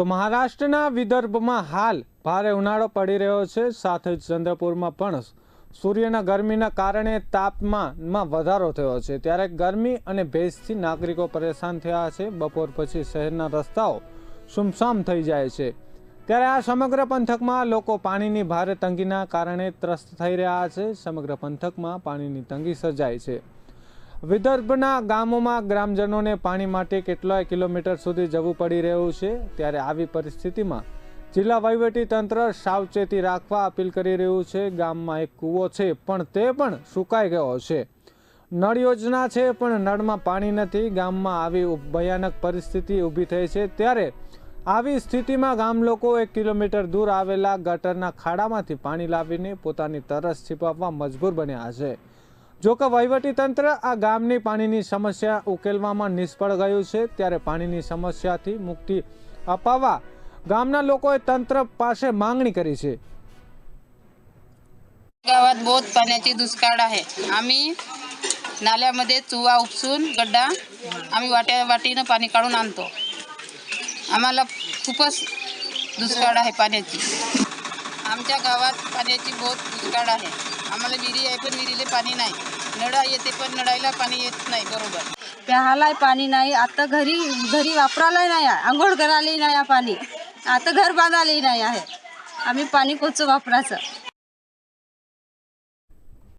તો મહારાષ્ટ્રના વિદર્ભમાં હાલ ભારે ઉનાળો પડી રહ્યો છે. સાથે જ ચંદ્રપુરમાં પણ સૂર્યના ગરમીના કારણે તાપમાનમાં વધારો થયો છે. ત્યારે ગરમી અને ભેજથી નાગરિકો પરેશાન થયા છે. બપોર પછી શહેરના રસ્તાઓ સુમસામ થઈ જાય છે. ત્યારે આ સમગ્ર પંથકમાં લોકો પાણીની ભારે તંગીના કારણે ત્રસ્ત થઈ રહ્યા છે. સમગ્ર પંથકમાં પાણીની તંગી સર્જાય છે. વિદર્ભના ગામોમાં ગ્રામજનોને પાણી માટે કેટલાય કિલોમીટર સુધી જવું પડી રહ્યું છે, ત્યારે આવી પરિસ્થિતિમાં જિલ્લા તંત્ર સાવચેતી રાખવા અપીલ કરી રહ્યું છે. ગામમાં એક કૂવો છે, પણ તે પણ સુકાઈ ગયો છે. નળ યોજના છે, પણ નળમાં પાણી નથી. ગામમાં આવી ભયાનક પરિસ્થિતિ ઊભી થઈ છે. ત્યારે આવી સ્થિતિમાં ગામ લોકો એક કિલોમીટર દૂર આવેલા ગટરના ખાડામાંથી પાણી લાવીને પોતાની તરસ છીપાવવા મજબૂર બન્યા છે. જોકે વહીવટી તંત્ર આ ગામની પાણીની સમસ્યા ઉકેલવામાં નિષ્ફળ ગયું છે ત્યારે પાણીની સમસ્યાથી મુક્તિ અપાવવા ગામના लोकोए तंत्र પાસે માંગણી કરી છે गावात बहुत पाण्याची दुष्काळ आहे आम्ही नाल्यामध्ये चुवा उपसून गड्डा आम्ही वाट्या वाटीनं पाणी काढून आणतो आम्हाला खूपच दुष्काळ आहे पाण्याची आमच्या गावात पाण्याची बहुत दुष्काळ आहे आम्हाला विहिरी आहे पण विहिरीला पाणी नाही नळा येते पण नळायला पाणी येत नाही बरोबर. प्यायलाही पाणी नाही आता घरी घरी वापरायला नाही आहे आंघोळ करायलाही नाही आहे पाणी. आता घर बांधायलाही नाही आहे. आम्ही पाणी कोचं वापरायचं?